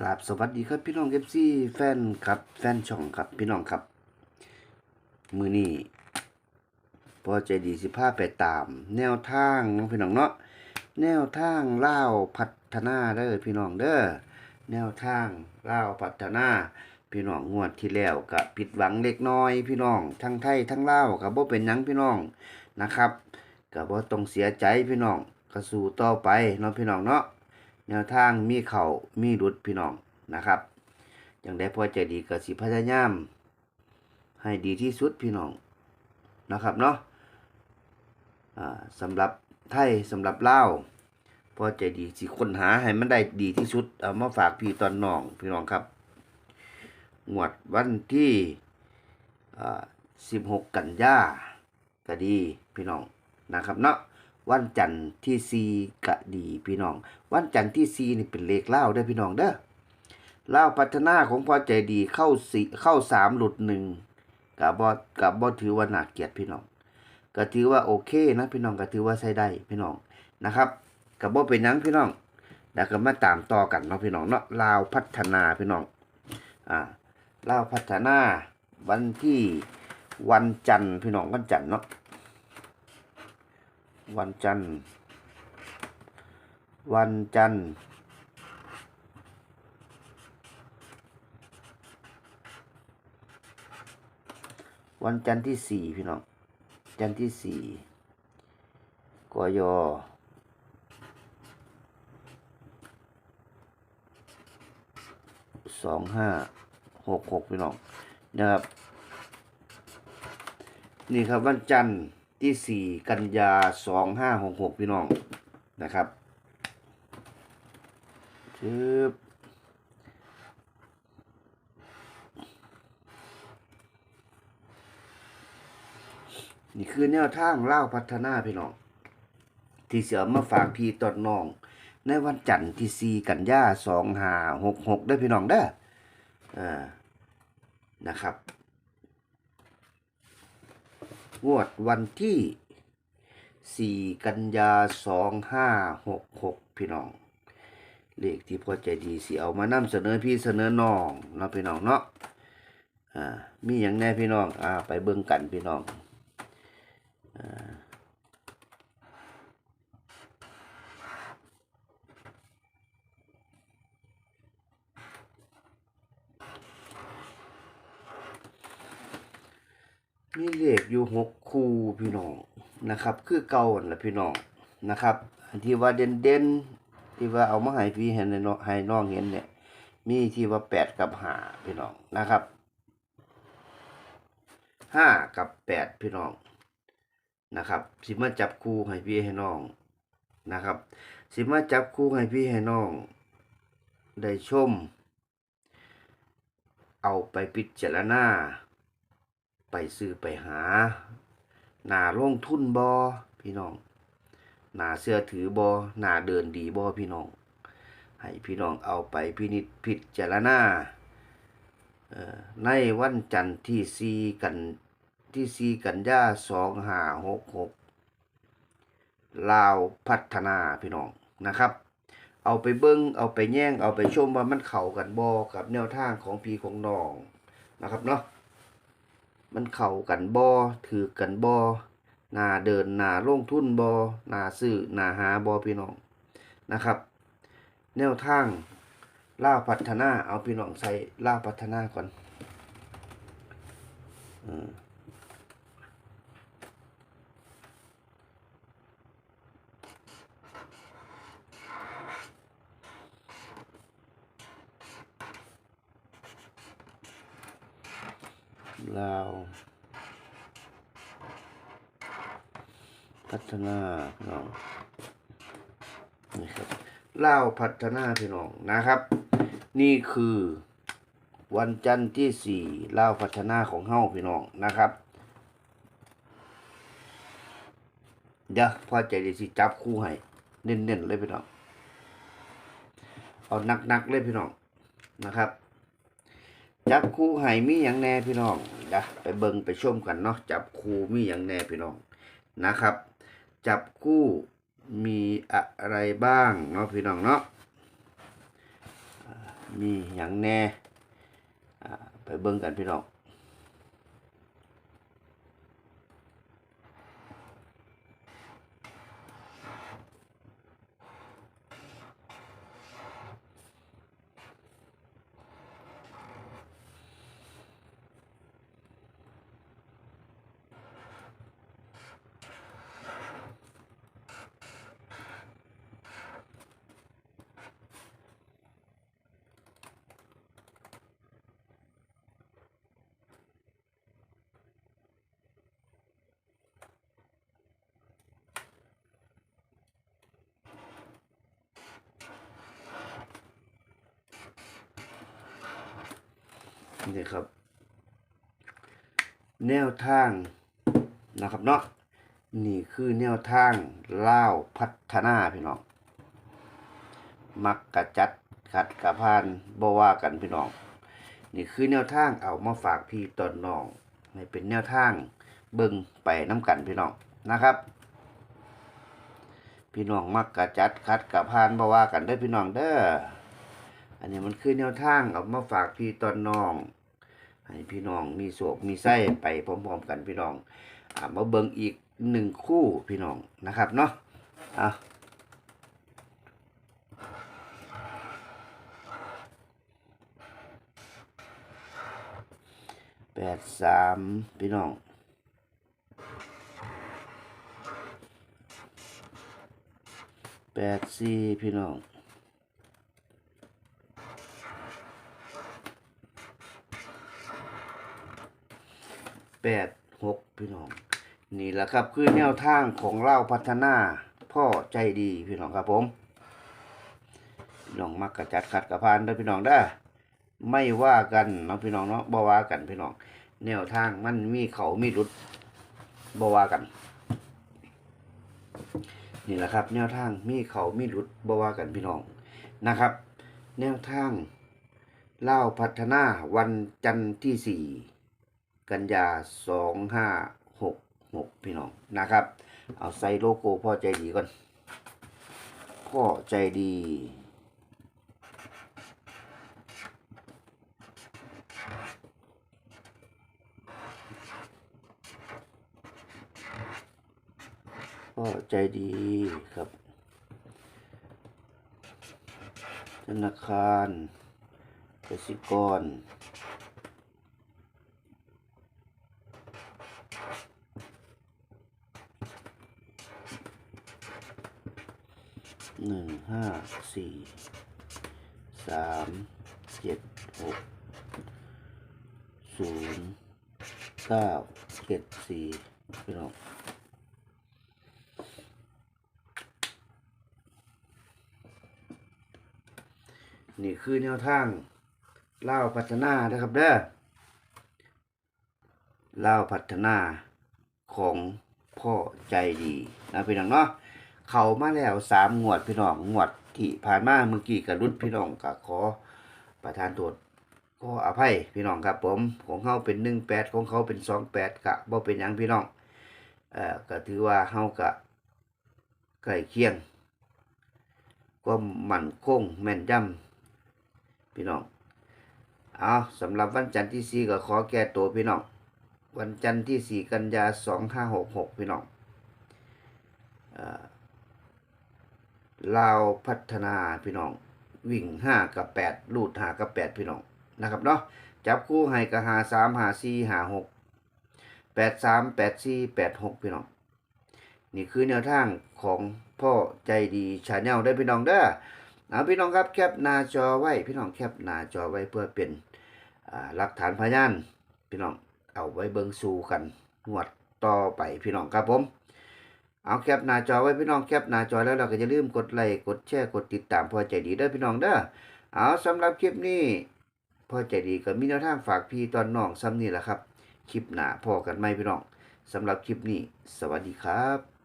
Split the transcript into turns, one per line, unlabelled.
กราบสวัสดีครับพี่น้องเอฟซีแฟนครับแฟนช่องครับพี่น้องครับ มือนี้พอใจดีสิพาไปตาม แนวทางน้องพี่น้องเนาะแนวทางเล่าพัฒนาเด้อพี่น้องเด้อแนวทางเล่าพัฒนา พี่น้องงวดที่แล้วก็ผิดหวังเล็กน้อย พี่น้องทั้งไทยทั้งเลาก็บ่เป็นยังพี่น้องนะครับก็บ่ต้องเสียใจพี่น้องก็สู้ต่อไปเนาะพี่น้องเนาะ แนวทางมีเขามีรุดพี่น้องนะครับอย่างได้พอใจดีกับสิพยายามให้ดีที่สุดพี่น้องนะครับเนาะสำหรับไทยสำหรับเลาพอใจดีสิค้นหาให้มันได้ดีที่สุดเอามาฝากพี่ตอนน้องพี่น้องครับงวดวันที่อ่า16กันยาก็ดีพี่น้องนะครับเนาะ วันจันทร์ที่สี่กะดีพี่น้อง วันจันทร์ที่สี่นี่เป็นเลขเล่าวเด้อพี่น้องเด้อเล่าพัฒนาของพอใจดีเข้าสี่เข้าสามหลุดหนึ่งกับบอกับบอถือว่าหนักเกียรติพี่น้องก็ถือว่าโอเคนะพี่น้องก็ถือว่าใช้ได้พี่น้องนะครับกับบอเป็นยังพี่น้องแล้วก็มาตามต่อกันเนาะพี่น้องเนาะลาวพัฒนาพี่น้องอ่าลาวพัฒนาวันที่วันจันทร์พี่น้องวันจันทร์เนาะ วันจันทร์ วันจันทร์ วันจันทร์ที่สี่พี่น้อง จันทร์ที่สี่กยสองห้าหกหกพี่น้องนะครับ นี่ครับวันจันทร์ ที่สี่กันยาสองห้าหกหกพี่น้อง นะครับชืบนี่คือแนวทางเล่าพัฒนาพี่น้อง ที่เสือมาฝากพี่ตอนน้อง ในวันจันทร์ที่สี่กันยาสองห้าหกหกได้พี่น้องเด้อ่านะครับ งวดวันที่ 4 กันยา 2566 พี่น้อง เลขที่พอใจดีสิเอามานำเสนอพี่เสนอน้องเนาะพี่น้องเนาะอ่ามีอย่างแน่พี่น้องอ่าไปเบิ่งกันพี่น้องอ่า มีเลขอยู่หกคู่พี่น้องนะครับ คือเก่าแหละพี่น้องนะครับที่ว่าเด่นเด่นที่ว่าเอามาให้พี่เห็นในน้องให้น้องเห็นเนี่ย มีที่ว่าแปดกับห้าพี่น้องนะครับห้ากับแปดพี่น้องนะครับ สิมาจับคู่ให้พี่ให้น้องนะครับ สิมาจับคู่ให้พี่ให้น้อง ได้ชม เอาไปพิจารณา ซื้อไปหาหนาลงทุนบอพี่น้องหนาเสื้อถือบอหนาเดินดีบอพี่น้อง ให้พี่น้องเอาไปพินิจพิจารณาในวันจันทร์ที่สี่กันที่สี่กันยาสองห้าหกหกลาวพัฒนาพี่น้องนะครับ เอาไปเบิ้งเอาไปแย่งเอาไปชมว่ามันเข้ากันบอกับแนวทางของพี่ของน้องนะครับเนาะ มันเข่ากันบอถือกันบอหนาเดินหนาลงทุนบอหนาซื้อหนาหาบอพี่น้องนะครับ แนวทางล่าพัฒนาเอาพี่น้องใส่ล่าพัฒนาก่อนอืม ลาว พัฒนาพี่น้องนี่ครับลาวพัฒนาพี่น้องนะครับ นี่คือวันจันทร์ที่สี่ลาวพัฒนาของเฮาพี่น้องนะครับเดี๋ยวพอใจดีสิจับคู่ให้เน้นๆเลยพี่น้องเอานักๆเลยพี่น้องนะครับ จับคู่ไห้มีอย่างแน่พี่น้องนะไปเบิงไปชมกันเนาะจับคู่มีอย่างแน่พี่น้องนะครับ จับคู่มีอะไรบ้างเนาะพี่น้องเนาะมีอย่างแน่ไปเบิงกันพี่น้อง นี่ครับ แนวทางนะครับเนาะนี่คือแนวทางเล่าพัฒนาพี่น้อง มักกะจัดขัดกะพานบ่ว่ากันพี่น้อง นี่คือแนวทางเอามาฝากพี่ตอนน้องให้เป็นแนวทางเบิ่งไปน้ำกันพี่น้องนะครับ พี่น้องมักกะจัดขัดกะพานบ่ว่ากันเด้พี่น้องเด้ออันนี้มันคือแนวทางเอามาฝากพี่ตอนน้อง ให้พี่น้องมีโศกมีไส้ไปพร้อมๆกันพี่น้องอ่ามาเบิ่งอีกหนึ่งคู่พี่น้องนะครับเนาะอะแปดสามพี่น้องแปดสี่พี่น้อง แปดหกพี่น้อง นี่แหละครับคือแนวทางของเล่าพัฒนาพ่อใจดีพี่น้องครับผมพี่น้องมักกระจัดขัดกระพานเด้พี่น้องเด้ไม่ว่ากันเนาะพี่น้องเนาะบ่ว่ากันพี่น้อง แนวทางมันมีเขามีหลุดบ่ว่ากัน นี่แหละครับ แนวทางมีเขามีหลุดบ่ว่ากันพี่น้องนะครับ แนวทางเล่าพัฒนาวันจันทร์ที่สี่ กันยาสองห้าหกหกพี่น้องนะครับ เอาใส่โลโก้พ่อใจดีก่อน พ่อใจดี พ่อใจดีครับ ธนาคารกสิกร หนึ่งห้าสี่สามเจ็ดหกศูนย์เก้าเจ็ดสี่พี่น้องนี่คือแนวทางเล่าพัฒนานะครับเด้อเล่าพัฒนาของพ่อใจดีนะพี่น้องเนาะ เขามาแล้วสามงวดพี่น้องงวดที่ผ่านมาเมื่อกี้กับรุ่นพี่น้องก็ขอประทานโทษขออภัยพี่น้องครับผมของเขาเป็นหนึ่งแปดของเขาเป็นสองแปดกะบ่เป็นหยังพี่น้องเอ่อก็ถือว่าเฮากะใกล้เคียงก็มั่นคงแม่นยำพี่น้องเอาสำหรับวันจันทร์ที่สี่ก็ขอแก้ตัวพี่น้องวันจันทร์ที่สี่กันยาสองห้าหกหกพี่น้องเอ่อ ลาวพัฒนาพี่น้อง วิ่งห้ากับแปดลูดหากับแปดพี่น้องนะครับเนาะจับคู่ให้กับหาสามหาสี่หาหกแปดสามแปดสี่แปดหกพี่น้อง นี่คือแนวทางของพ่อใจดีชาแนลได้พี่น้องเด้อเอาพี่น้องครับแคปหน้าจอไว้ พี่น้องแคปหน้าจอไว้เพื่อเป็นหลักฐานพยานพี่น้องเอาไว้เบิงสูกันงวดต่อไปพี่น้องครับผม เอาแคปหน้าจอไว้พี่น้องแคปหน้าจอแล้วเราก็จะลืมกดไลค์กดแชร์กดติดตามพอใจดีเด้อพี่น้องเด้อเอาสำหรับคลิปนี้พอใจดีก็มีแนวทางฝากพี่ตอนน้องซ้ำนี่แหละครับ คลิปหน้าพอกันไหมพี่น้องสำหรับคลิปนี้ สวัสดีครับ